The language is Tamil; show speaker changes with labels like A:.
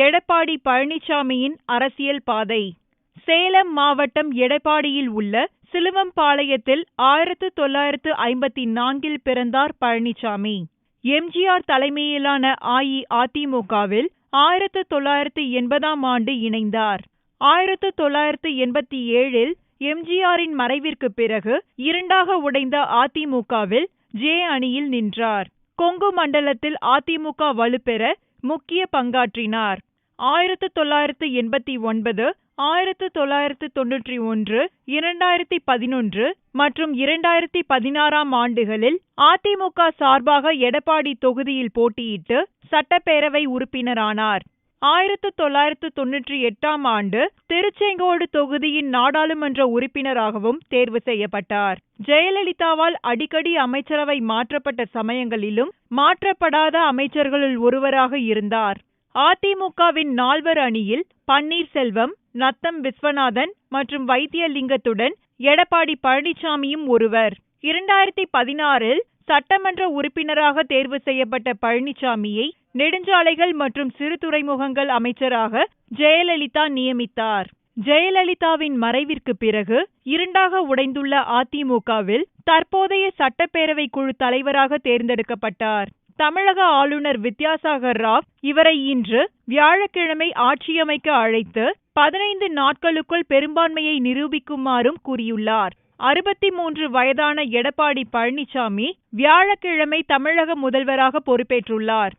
A: எடப்பாடி பழனிசாமியின் அரசியல் பாதை. சேலம் மாவட்டம் எடப்பாடியில் உள்ள சிலுவம்பாளையத்தில் ஆயிரத்து தொள்ளாயிரத்து ஐம்பத்தி நான்கில் பிறந்தார் பழனிசாமி. எம்ஜிஆர் தலைமையிலான அஇஅதிமுகவில் ஆயிரத்து தொள்ளாயிரத்து எண்பதாம் ஆண்டு இணைந்தார். ஆயிரத்து தொள்ளாயிரத்து எண்பத்தி ஏழில் எம்ஜிஆரின் மறைவிற்கு பிறகு இரண்டாக உடைந்த அதிமுகவில் ஜே அணியில் நின்றார். கொங்கு மண்டலத்தில் அதிமுக வலுப்பெற முக்கிய பங்காற்றினார். ஆயிரத்து தொள்ளாயிரத்து எண்பத்தி ஒன்பது ஆயிரத்து தொள்ளாயிரத்து தொன்னூற்றி ஒன்று இரண்டாயிரத்தி பதினொன்று மற்றும் இரண்டாயிரத்தி பதினாறாம் ஆண்டுகளில் அதிமுக சார்பாக எடப்பாடி தொகுதியில் போட்டியிட்டு சட்டப்பேரவை உறுப்பினரானார். ஆயிரத்து தொள்ளாயிரத்து தொன்னூற்றி எட்டாம் ஆண்டு திருச்செங்கோடு தொகுதியின் நாடாளுமன்ற உறுப்பினராகவும் தேர்வு செய்யப்பட்டார். ஜெயலலிதாவால் அடிக்கடி அமைச்சரவை மாற்றப்பட்ட சமயங்களிலும் மாற்றப்படாத அமைச்சர்களுள் ஒருவராக இருந்தார். அதிமுகவின் நால்வர் அணியில் பன்னீர்செல்வம் நத்தம் விஸ்வநாதன் மற்றும் வைத்தியலிங்கத்துடன் எடப்பாடி பழனிசாமியும் ஒருவர். இரண்டாயிரத்தி பதினாறில் சட்டமன்ற உறுப்பினராக தேர்வு செய்யப்பட்ட பழனிசாமியை நெடுஞ்சாலைகள் மற்றும் சிறு துறைமுகங்கள் அமைச்சராக ஜெயலலிதா நியமித்தார். ஜெயலலிதாவின் மறைவிற்கு பிறகு இரண்டாக உடைந்துள்ள அதிமுகவில் தற்போதைய சட்டப்பேரவை குழு தலைவராக தேர்ந்தெடுக்கப்பட்டார். தமிழக ஆளுநர் வித்யாசாகர் ராவ் இவரை இன்று வியாழக்கிழமை ஆட்சியமைக்க அழைத்து பதினைந்து நாட்களுக்குள் பெரும்பான்மையை நிரூபிக்குமாறும் கூறியுள்ளார். அறுபத்தி மூன்று வயதான எடப்பாடி பழனிசாமி வியாழக்கிழமை தமிழக முதல்வராக பொறுப்பேற்றுள்ளார்.